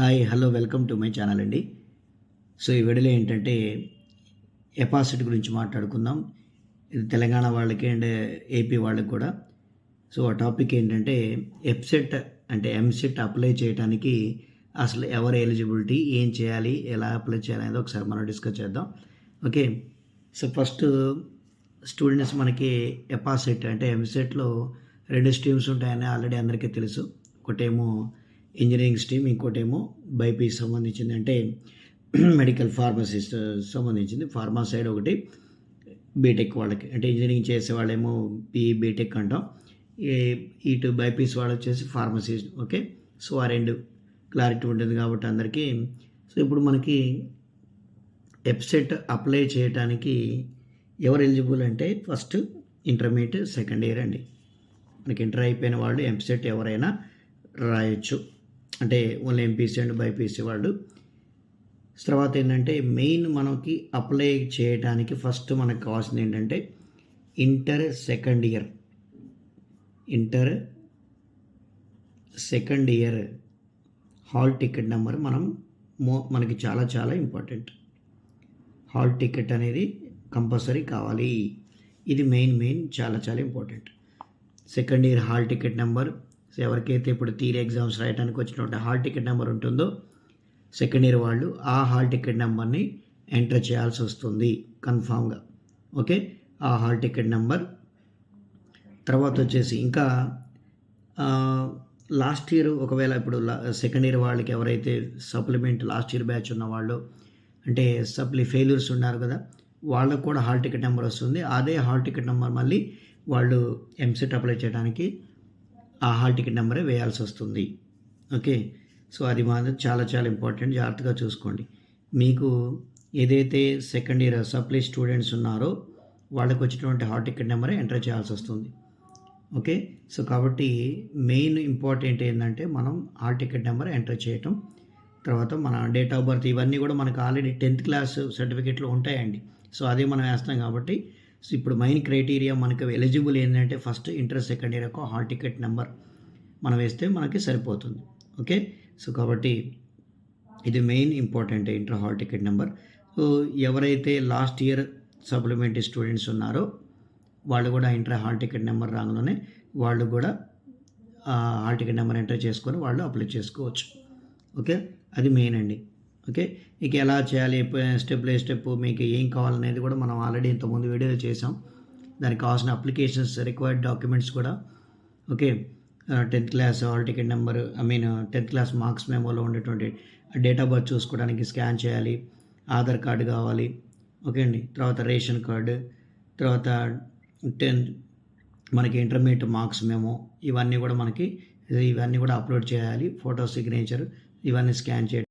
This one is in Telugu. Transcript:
Hi hello welcome to my channel అండి. సో ఈ వీడియోలో ఏంటంటే ఎపాసిటీ గురించి మాట్లాడుకుందాం. ఇది తెలంగాణ వాళ్ళకి అండ్ ఏపీ వాళ్ళకి కూడా. సో ఆ టాపిక్ ఏంటంటే ఎప్సెట్ అంటే ఎంసెట్ అప్లై చేయడానికి అసలు ఎవరు ఎలిజిబిలిటీ ఏం చేయాలి ఎలా అప్లై చేయాలి అనేది ఒకసారి మనం డిస్కస్ చేద్దాం. ఓకే? సో ఫస్ట్ స్టూడెంట్స్ మనకి ఎపాసెట్ అంటే ఎంసెట్లో రెండు స్ట్రీమ్స్ ఉంటాయని ఆల్రెడీ అందరికీ తెలుసు. ఒకటేమో ఇంజనీరింగ్ స్ట్రీమ్ ఇంకోటేమో బైపీస్ సంబంధించింది అంటే మెడికల్ ఫార్మసిస్ట్ సంబంధించింది. ఫార్మా సైడ్ ఒకటి బీటెక్ వాళ్ళకి అంటే ఇంజనీరింగ్ చేసే వాళ్ళేమో బీ బీటెక్ అంటాం. ఈ- ఇటు బైపీస్ వాళ్ళు వచ్చేసి ఫార్మసిస్ట్ ఓకే? సో ఆ రెండు క్లారిటీ ఉంటుంది కాబట్టి అందరికీ. సో ఇప్పుడు మనకి వెబ్సైట్ అప్లై చేయడానికి ఎవరు ఎలిజిబుల్ అంటే ఫస్ట్ ఇంటర్మీడియట్ సెకండ్ ఇయర్ అండి. మనకి ఇంటర్ అయిపోయిన వాళ్ళు ఎంసెట్ ఎవరైనా రాయొచ్చు. అంటే ఓన్లీ ఎంపీసీ అండ్ బైపీసీ వాళ్ళు. తర్వాత ఏంటంటే మెయిన్ మనకి అప్లై చేయడానికి ఫస్ట్ మనకు కావాల్సింది ఏంటంటే inter second year. Inter second year hall ticket number మనం మో మనకి చాలా చాలా ఇంపార్టెంట్. హాల్ టికెట్ అనేది కంపల్సరీ కావాలి. ఇది మెయిన్ మెయిన్ చాలా చాలా important. Second year hall ticket number so ఎవరికైతే ఇప్పుడు థియరీ ఎగ్జామ్స్ రాయడానికి వచ్చినటువంటి హాల్ టికెట్ నెంబర్ ఉంటుందో సెకండ్ ఇయర్ వాళ్ళు ఆ హాల్ టికెట్ నెంబర్ని ఎంటర్ చేయాల్సి వస్తుంది కన్ఫామ్గా ఓకే? ఆ హాల్ టికెట్ నెంబర్. తర్వాత వచ్చేసి ఇంకా లాస్ట్ ఇయర్ ఒకవేళ ఇప్పుడు సెకండ్ ఇయర్ వాళ్ళకి ఎవరైతే సప్లిమెంట్ లాస్ట్ ఇయర్ బ్యాచ్ ఉన్న వాళ్ళు అంటే సప్లి ఫెయిల్యూర్స్ ఉన్నారు కదా వాళ్ళకు కూడా హాల్ టికెట్ నెంబర్ వస్తుంది. అదే హాల్ టికెట్ నెంబర్ మళ్ళీ వాళ్ళు ఎంసెట్ అప్లై చేయడానికి ఆ హాల్ టికెట్ నెంబరే వేయాల్సి వస్తుంది. ఓకే? సో అది మాత్రం చాలా చాలా ఇంపార్టెంట్. జాగ్రత్తగా చూసుకోండి. మీకు ఏదైతే సెకండ్ ఇయర్ సప్లై స్టూడెంట్స్ ఉన్నారో వాళ్ళకి వచ్చినటువంటి హాల్ టికెట్ నెంబరే ఎంటర్ చేయాల్సి వస్తుంది. ఓకే? సో కాబట్టి మెయిన్ ఇంపార్టెంట్ ఏంటంటే మనం హాల్ టికెట్ నెంబర్ ఎంటర్ చేయటం. తర్వాత మన డేట్ ఆఫ్ బర్త్ ఇవన్నీ కూడా మనకు ఆల్రెడీ టెన్త్ క్లాస్ సర్టిఫికేట్లో ఉంటాయండి. సో అదే మనం వేస్తాం కాబట్టి సో ఇప్పుడు మెయిన్ క్రైటీరియా మనకు ఎలిజిబుల్ ఏంటంటే ఫస్ట్ ఇంటర్ సెకండ్ ఇయర్ యొక్క హాల్ టికెట్ నెంబర్ మనం వేస్తే మనకి సరిపోతుంది. ఓకే సో కాబట్టి ఇది main important inter hall ticket number so ఎవరైతే లాస్ట్ ఇయర్ సప్లిమెంటరీ స్టూడెంట్స్ ఉన్నారో వాళ్ళు కూడా ఇంటర్ హాల్ టికెట్ నెంబర్ రాగానే వాళ్ళు కూడా హాల్ టికెట్ నెంబర్ ఎంటర్ చేసుకొని వాళ్ళు అప్లై చేసుకోవచ్చు. ఓకే అది మెయిన్ అండి. ఓకే? ఇక ఎలా చేయాలి? స్టెప్ బై స్టెప్ మీకు ఏం కావాలనేది కూడా మనం ఆల్రెడీ ఇంతకుముందు వీడియోలో చేసాం దానికి కావాల్సిన అప్లికేషన్స్ రిక్వైర్డ్ డాక్యుమెంట్స్ కూడా okay? Tenth class hall ticket number I mean tenth class marks మెమోలో ఉండేటువంటి డేట్ ఆఫ్ బర్త్ చూసుకోవడానికి స్కాన్ చేయాలి. ఆధార్ కార్డు కావాలి. ఓకే అండి? తర్వాత రేషన్ కార్డు తర్వాత టెన్త్ మనకి ఇంటర్మీడియట్ మార్క్స్ మేము ఇవన్నీ కూడా మనకి ఇవన్నీ కూడా అప్లోడ్ చేయాలి. ఫోటో సిగ్నేచర్ ఇవన్నీ స్కాన్ చేయడం